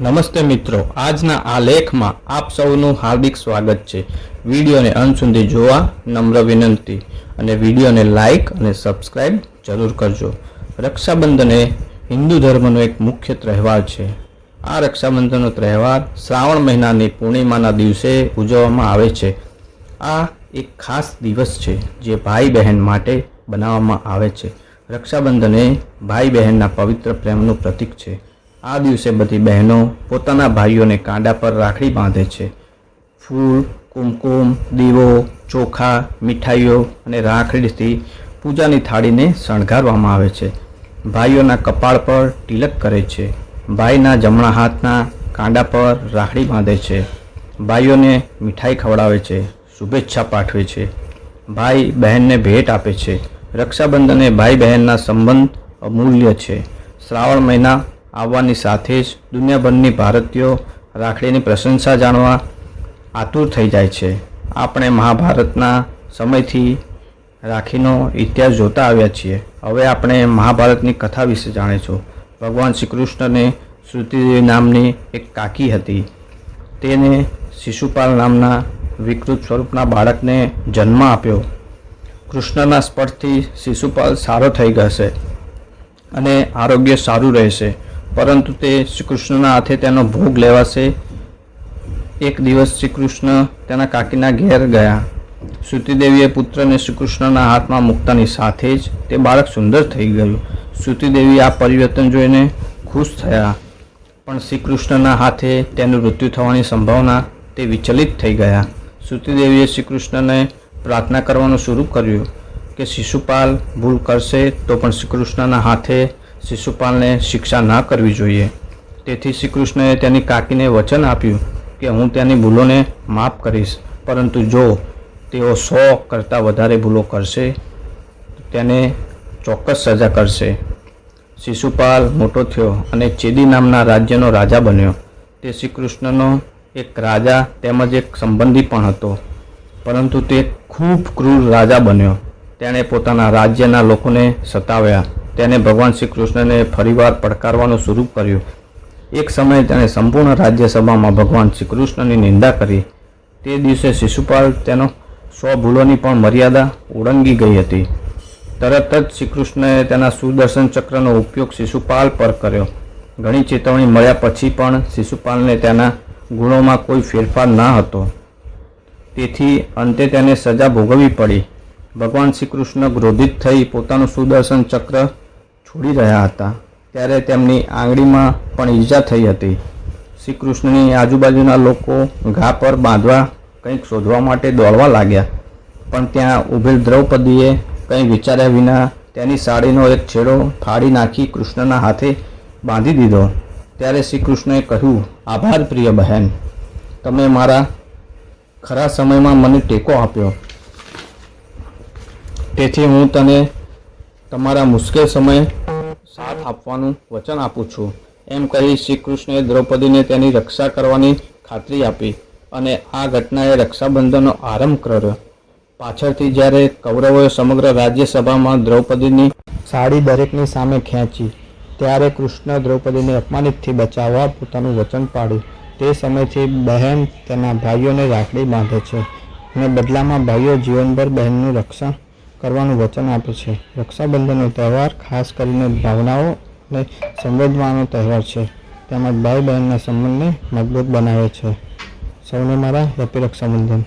નમસ્તે મિત્રો, આજના આ લેખમાં આપ સૌનું હાર્દિક સ્વાગત છે. વિડીયોને અંત સુધી જોવા નમ્ર વિનંતી અને વિડીયોને લાઇક અને સબસ્ક્રાઇબ જરૂર કરજો. રક્ષાબંધન એ હિન્દુ ધર્મનો એક મુખ્ય તહેવાર છે. આ રક્ષાબંધનનો તહેવાર શ્રાવણ મહિનાની પૂર્ણિમાના દિવસે ઉજવવામાં આવે છે. આ એક ખાસ દિવસ છે જે ભાઈ બહેન માટે બનાવવામાં આવે છે. રક્ષાબંધન એ ભાઈ બહેનના પવિત્ર પ્રેમનું પ્રતીક છે. આ દિવસે બધી બહેનો પોતાના ભાઈઓને કાંડા પર રાખડી બાંધે છે. ફૂલ, કુમકુમ, દીવો, ચોખા, મીઠાઈઓ અને રાખડીથી પૂજાની થાળીને શણગારવામાં આવે છે. ભાઈઓના કપાળ પર તિલક કરે છે. ભાઈના જમણા હાથના કાંડા પર રાખડી બાંધે છે. ભાઈઓને મીઠાઈ ખવડાવે છે, શુભેચ્છા પાઠવે છે. ભાઈ બહેનને ભેટ આપે છે. રક્ષાબંધન ભાઈ બહેનના સંબંધ અમૂલ્ય છે. શ્રાવણ મહિના આવવાની સાથે જ દુનિયાભરની ભારતીયો રાખડીની પ્રશંસા જાણવા આતુર થઈ જાય છે. આપણે મહાભારતના સમયથી રાખીનો ઇતિહાસ જોતા આવ્યા છીએ. હવે આપણે મહાભારતની કથા વિશે જાણીશું. ભગવાન શ્રી કૃષ્ણને શ્રુતિદેવી નામની એક કાકી હતી. તેને શિશુપાલ નામના વિકૃત સ્વરૂપના બાળકને જન્મ આપ્યો. કૃષ્ણના સ્પર્શથી શિશુપાલ સારો થઈ ગશે અને આરોગ્ય સારું રહેશે. પરંતુ તે શ્રી કૃષ્ણના હાથે તેનો ભોગ લેવાશે. એક દિવસ શ્રી કૃષ્ણ તેના કાકીના ઘેર ગયા. શ્રુતિદેવીએ પુત્રને શ્રી કૃષ્ણના હાથમાં મૂકતાની સાથે જ તે બાળક સુંદર થઈ ગયું. શ્રુતિદેવી આ પરિવર્તન જોઈને ખુશ થયા. પણ શ્રી કૃષ્ણના હાથે તેનું મૃત્યુ થવાની સંભાવના તે વિચલિત થઈ ગયા. શ્રુતિદેવીએ શ્રી કૃષ્ણને પ્રાર્થના કરવાનું શરૂ કર્યું કે શિશુપાલ ભૂલ કરશે તો પણ શ્રી કૃષ્ણના હાથે શિશુપાલને શિક્ષા ના કરવી જોઈએ. તેથી શ્રી કૃષ્ણએ તેની કાકીને વચન આપ્યું કે હું તેની ભૂલોને માફ કરીશ, પરંતુ જો તેઓ સો કરતાં વધારે ભૂલો કરશે તેને ચોક્કસ સજા કરશે. શિશુપાલ મોટો થયો અને ચેદી નામના રાજ્યનો રાજા બન્યો. તે શ્રી કૃષ્ણનો એક રાજા તેમજ એક સંબંધી પણ હતો. પરંતુ તે ખૂબ ક્રૂર રાજા બન્યો. તેણે પોતાના રાજ્યના લોકોને સતાવ્યા. તેને ભગવાન શ્રી કૃષ્ણને ફરીવાર પડકારવાનું શરૂ કર્યું. એક સમયે તેણે સંપૂર્ણ રાજ્યસભામાં ભગવાન શ્રી કૃષ્ણની નિંદા કરી. તે દિવસે શિશુપાલ તેનો સો ભૂલોની પણ મર્યાદા ઓળંગી ગઈ હતી. તરત જ શ્રી કૃષ્ણએ તેના સુદર્શન ચક્રનો ઉપયોગ શિશુપાલ પર કર્યો. ઘણી ચેતવણી મળ્યા પછી પણ શિશુપાલને તેના ગુણોમાં કોઈ ફેરફાર ન હતો. તેથી અંતે તેને સજા ભોગવવી પડી. ભગવાન શ્રી કૃષ્ણ ક્રોધિત થઈ પોતાનું સુદર્શન ચક્ર છોડી રહ્યા હતા. ત્યારે તેમની આંગળીમાં પણ ઈજા થઈ હતી. શ્રી કૃષ્ણની આજુબાજુના લોકો ઘા પર બાંધવા કંઈક શોધવા માટે દોડવા લાગ્યા. પણ ત્યાં ઉભેલ દ્રૌપદીએ કંઈ વિચાર્યા વિના તેની સાડીનો એક છેડો ફાડી નાખી કૃષ્ણના હાથે બાંધી દીધો. ત્યારે શ્રી કૃષ્ણએ કહ્યું, આભાર પ્રિય બહેન. તમે મારા ખરા સમયમાં મને ટેકો આપ્યો. તેથી હું તને તમારા મુશ્કેલ સમયે સાથ આપવાનું વચન આપું છું. એમ કહી શ્રી કૃષ્ણએ દ્રૌપદીને તેની રક્ષા કરવાની ખાતરી આપી અને આ ઘટનાએ રક્ષાબંધનનો આરંભ કર્યો. પાછળથી જ્યારે કૌરવોએ સમગ્ર રાજ્યસભામાં દ્રૌપદીની સાડી દરેકની સામે ખેંચી, ત્યારે કૃષ્ણ દ્રૌપદીને અપમાનિતથી બચાવવા પોતાનું વચન પાડ્યું. તે સમયથી બહેન તેના ભાઈઓને રાખડી બાંધે છે અને બદલામાં ભાઈઓ જીવનભર બહેનનું રક્ષણ કરવાનું વચન આપે છે. રક્ષાબંધનનો તહેવાર ખાસ કરીને ભાવનાઓ અને સમૃદ્ધવાનો તહેવાર છે. તેમજ ભાઈ બહેનના સંબંધને મજબૂત બનાવે છે. સૌને મારા હેપી રક્ષાબંધન.